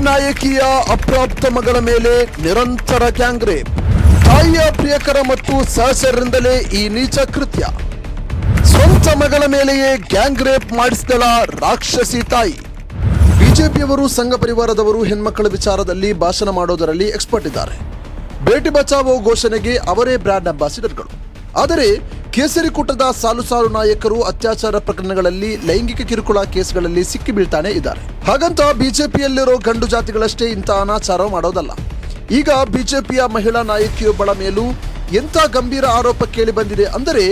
ನಾಯಕಿಯ ಅಪ್ರಾಪ್ತ ಮಗಳ ಮೇಲೆ ನಿರಂತರ ಗ್ಯಾಂಗ್ ರೇಪ್ ತಾಯಿಯ ಪ್ರಿಯಕರ ಮತ್ತು ಸಹಚರರಿಂದಲೇ ಈ ನೀಚ ಕೃತ್ಯ. ಸ್ವಂತ ಮಗಳ ಮೇಲೆಯೇ ಗ್ಯಾಂಗ್ರೇಪ್ ಮಾಡಿಸಿದಳ ರಾಕ್ಷಸಿ ತಾಯಿ. ಬಿಜೆಪಿಯವರು ಸಂಘ ಪರಿವಾರದವರು ಹೆಣ್ಮಕ್ಕಳ ವಿಚಾರದಲ್ಲಿ ಭಾಷಣ ಮಾಡೋದರಲ್ಲಿ ಎಕ್ಸ್ಪರ್ಟ್ ಇದ್ದಾರೆ. ಬೇಟಿ ಬಚಾವೋ ಘೋಷಣೆಗೆ ಅವರೇ ಬ್ರ್ಯಾಂಡ್ ಅಂಬಾಸಿಡರ್ಗಳು. ಆದರೆ ಕೇಸರಿ ಕೂಟದ ಸಾಲು ಸಾಲು ನಾಯಕರು ಅತ್ಯಾಚಾರ ಪ್ರಕರಣಗಳಲ್ಲಿ ಲೈಂಗಿಕ ಕಿರುಕುಳ ಕೇಸ್ಗಳಲ್ಲಿ ಸಿಕ್ಕಿ ಬೀಳ್ತಾನೆ ಇದ್ದಾರೆ. ಹಾಗಂತ ಬಿಜೆಪಿಯಲ್ಲಿರೋ ಗಂಡು ಜಾತಿಗಳಷ್ಟೇ ಇಂಥ ಅನಾಚಾರ ಮಾಡೋದಲ್ಲ. ಈಗ ಬಿಜೆಪಿಯ ಮಹಿಳಾ ನಾಯಕಿಯೊಬ್ಬಳ ಮೇಲೂ ಎಂಥ ಗಂಭೀರ ಆರೋಪ ಕೇಳಿ ಬಂದಿದೆ ಅಂದರೆ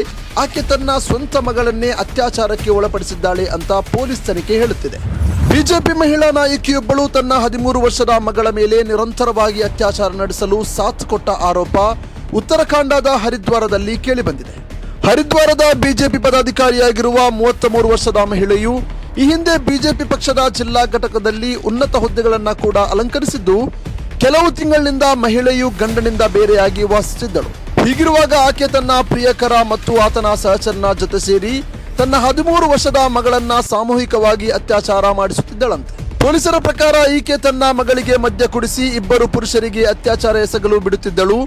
ಆಕೆ ತನ್ನ ಸ್ವಂತ ಮಗಳನ್ನೇ ಅತ್ಯಾಚಾರಕ್ಕೆ ಒಳಪಡಿಸಿದ್ದಾಳೆ ಅಂತ ಪೊಲೀಸ್ ತನಿಖೆ ಹೇಳುತ್ತಿದೆ. ಬಿಜೆಪಿ ಮಹಿಳಾ ನಾಯಕಿಯೊಬ್ಬಳು ತನ್ನ ಹದಿಮೂರು ವರ್ಷದ ಮಗಳ ಮೇಲೆ ನಿರಂತರವಾಗಿ ಅತ್ಯಾಚಾರ ನಡೆಸಲು ಸಾಥ್ ಕೊಟ್ಟ ಆರೋಪ ಉತ್ತರಾಖಂಡದ ಹರಿದ್ವಾರದಲ್ಲಿ ಕೇಳಿಬಂದಿದೆ ಹರಿದ್ವಾರದ ಬಿಜೆಪಿ ಪದಾಧಿಕಾರಿಯಾಗಿರುವ ಮೂವತ್ತ ಮೂರು ವರ್ಷದ ಮಹಿಳೆಯು ಈ ಹಿಂದೆ ಬಿಜೆಪಿ ಪಕ್ಷದ ಜಿಲ್ಲಾ ಘಟಕದಲ್ಲಿ ಉನ್ನತ ಹುದ್ದೆಗಳನ್ನು ಕೂಡ ಅಲಂಕರಿಸಿದ್ದು, ಕೆಲವು ತಿಂಗಳಿನಿಂದ ಮಹಿಳೆಯು ಗಂಡನಿಂದ ಬೇರೆಯಾಗಿ ವಾಸಿಸಿದ್ದಳು ಹೀಗಿರುವಾಗ ಆಕೆ ತನ್ನ ಪ್ರಿಯಕರ ಮತ್ತು ಆತನ ಸಹಚರನ ಜೊತೆ ಸೇರಿ ತನ್ನ ಹದಿಮೂರು ವರ್ಷದ ಮಗಳನ್ನ ಸಾಮೂಹಿಕವಾಗಿ ಅತ್ಯಾಚಾರ ಮಾಡಿಸುತ್ತಿದ್ದಳಂತೆ. ಪೊಲೀಸರ ಪ್ರಕಾರ ಈಕೆ ತನ್ನ ಮಗಳಿಗೆ ಮದ್ಯ ಕುಡಿಸಿ ಇಬ್ಬರು ಪುರುಷರಿಗೆ ಅತ್ಯಾಚಾರ ಎಸಗಲು ಬಿಡುತ್ತಿದ್ದಳು.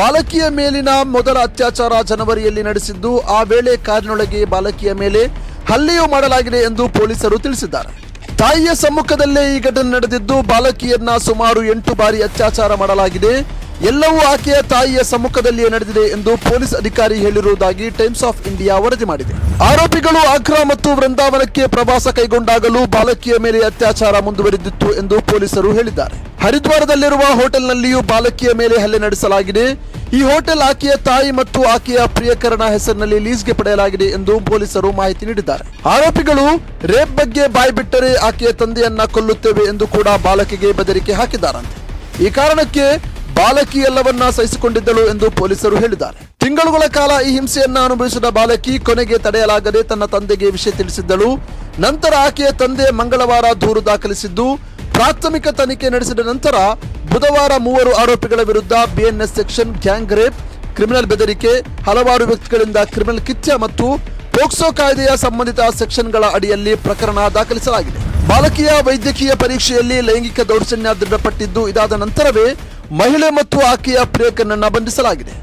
ಬಾಲಕಿಯ ಮೇಲಿನ ಮೊದಲ ಅತ್ಯಾಚಾರ ಜನವರಿಯಲ್ಲಿ ನಡೆಸಿದ್ದು, ಆ ವೇಳೆ ಕಾರಿನೊಳಗೆ ಬಾಲಕಿಯ ಮೇಲೆ ಹಲ್ಲೆಯೂ ಮಾಡಲಾಗಿದೆ ಎಂದು ಪೊಲೀಸರು ತಿಳಿಸಿದ್ದಾರೆ. ತಾಯಿಯ ಸಮ್ಮುಖದಲ್ಲೇ ಈ ಘಟನೆ ನಡೆದಿದ್ದು, ಬಾಲಕಿಯನ್ನ ಸುಮಾರು ಎಂಟು ಬಾರಿ ಅತ್ಯಾಚಾರ ಮಾಡಲಾಗಿದೆ. ಎಲ್ಲವೂ ಆಕೆಯ ತಾಯಿಯ ಸಮ್ಮುಖದಲ್ಲಿಯೇ ನಡೆದಿದೆ ಎಂದು ಪೊಲೀಸ್ ಅಧಿಕಾರಿ ಹೇಳಿರುವುದಾಗಿ ಟೈಮ್ಸ್ ಆಫ್ ಇಂಡಿಯಾ ವರದಿ ಮಾಡಿದೆ. ಆರೋಪಿಗಳು ಆಗ್ರಾ ಮತ್ತು ವೃಂದಾವನಕ್ಕೆ ಪ್ರವಾಸ ಕೈಗೊಂಡಾಗಲೂ ಬಾಲಕಿಯ ಮೇಲೆ ಅತ್ಯಾಚಾರ ಮುಂದುವರೆದಿತ್ತು ಎಂದು ಪೊಲೀಸರು ಹೇಳಿದ್ದಾರೆ. ಹರಿದ್ವಾರದಲ್ಲಿರುವ ಹೋಟೆಲ್ನಲ್ಲಿಯೂ ಬಾಲಕಿಯ ಮೇಲೆ ಹಲ್ಲೆ ನಡೆಸಲಾಗಿದೆ. ಈ ಹೋಟೆಲ್ ಆಕೆಯ ತಾಯಿ ಮತ್ತು ಆಕೆಯ ಪ್ರಿಯಕರನ ಹೆಸರಿನಲ್ಲಿ ಲೀಸ್ಗೆ ಪಡೆಯಲಾಗಿದೆ ಎಂದು ಪೊಲೀಸರು ಮಾಹಿತಿ ನೀಡಿದ್ದಾರೆ. ಆರೋಪಿಗಳು ರೇಪ್ ಬಗ್ಗೆ ಬಾಯ್ಬಿಟ್ಟರೆ ಆಕೆಯ ತಂದೆಯನ್ನ ಕೊಲ್ಲುತ್ತೇವೆ ಎಂದು ಕೂಡ ಬಾಲಕಿಗೆ ಬೆದರಿಕೆ ಹಾಕಿದ್ದಾರಂತೆ. ಈ ಕಾರಣಕ್ಕೆ ಬಾಲಕಿ ಎಲ್ಲವನ್ನ ಸಹಿಸಿಕೊಂಡಿದ್ದಳು ಎಂದು ಪೊಲೀಸರು ಹೇಳಿದ್ದಾರೆ. ತಿಂಗಳುಗಳ ಕಾಲ ಈ ಹಿಂಸೆಯನ್ನ ಅನುಭವಿಸಿದ ಬಾಲಕಿ ಕೊನೆಗೆ ತಡೆಯಲಾಗದೆ ತನ್ನ ತಂದೆಗೆ ವಿಷಯ ತಿಳಿಸಿದ್ದಳು. ನಂತರ ಆಕೆಯ ತಂದೆ ಮಂಗಳವಾರ ದೂರು ದಾಖಲಿಸಿದ್ದು, ಪ್ರಾಥಮಿಕ ತನಿಖೆ ನಡೆಸಿದ ನಂತರ ಬುಧವಾರ ಮೂವರು ಆರೋಪಿಗಳ ವಿರುದ್ಧ BNS section, gang rape, criminal ಬೆದರಿಕೆ, ಹಲವಾರು ವ್ಯಕ್ತಿಗಳಿಂದ ಕ್ರಿಮಿನಲ್ ಕಿತ್ಯ ಮತ್ತು ಪೋಕ್ಸೋ ಕಾಯ್ದೆಯ ಸಂಬಂಧಿತ ಸೆಕ್ಷನ್ಗಳ ಅಡಿಯಲ್ಲಿ ಪ್ರಕರಣ ದಾಖಲಿಸಲಾಗಿದೆ. ಬಾಲಕಿಯ ವೈದ್ಯಕೀಯ ಪರೀಕ್ಷೆಯಲ್ಲಿ ಲೈಂಗಿಕ ದೌರ್ಜನ್ಯ ದೃಢಪಟ್ಟಿದ್ದು ಇದಾದ ನಂತರವೇ ಮಹಿಳೆ ಮತ್ತು ಆಕೆಯ ಪ್ರಿಯಕನನ್ನ ಬಂಧಿಸಲಾಗಿದೆ.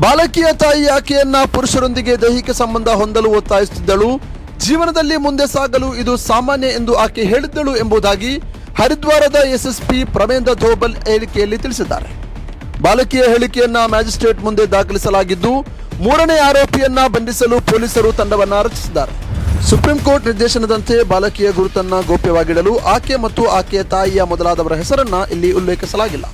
ಬಾಲಕಿಯ ತಾಯಿ ಆಕೆಯನ್ನ ಪುರುಷರೊಂದಿಗೆ ದೈಹಿಕ ಸಂಬಂಧ ಹೊಂದಲು ಒತ್ತಾಯಿಸುತ್ತಿದ್ದಳು. ಜೀವನದಲ್ಲಿ ಮುಂದೆ ಸಾಗಲು ಇದು ಸಾಮಾನ್ಯ ಎಂದು ಆಕೆ ಹೇಳಿದ್ದಳು ಎಂಬುದಾಗಿ ಹರಿದ್ವಾರದ ಎಸ್ಎಸ್ಪಿ ಪ್ರಮೇಂದ್ರ ಧೋಬಲ್ ಹೇಳಿಕೆಯಲ್ಲಿ ತಿಳಿಸಿದ್ದಾರೆ. ಬಾಲಕಿಯ ಹೇಳಿಕೆಯನ್ನ ಮ್ಯಾಜಿಸ್ಟ್ರೇಟ್ ಮುಂದೆ ದಾಖಲಿಸಲಾಗಿದ್ದು, ಮೂರನೇ ಆರೋಪಿಯನ್ನ ಬಂಧಿಸಲು ಪೊಲೀಸರು ತಂಡವನ್ನ ರಚಿಸಿದ್ದಾರೆ. ಸುಪ್ರೀಂ ಕೋರ್ಟ್ ನಿರ್ದೇಶನದಂತೆ ಬಾಲಕಿಯ ಗುರುತನ್ನ ಗೌಪ್ಯವಾಗಿಡಲು ಆಕೆ ಮತ್ತು ಆಕೆಯ ತಾಯಿಯ ಮೊದಲಾದವರ ಹೆಸರನ್ನ ಇಲ್ಲಿ ಉಲ್ಲೇಖಿಸಲಾಗಿಲ್ಲ.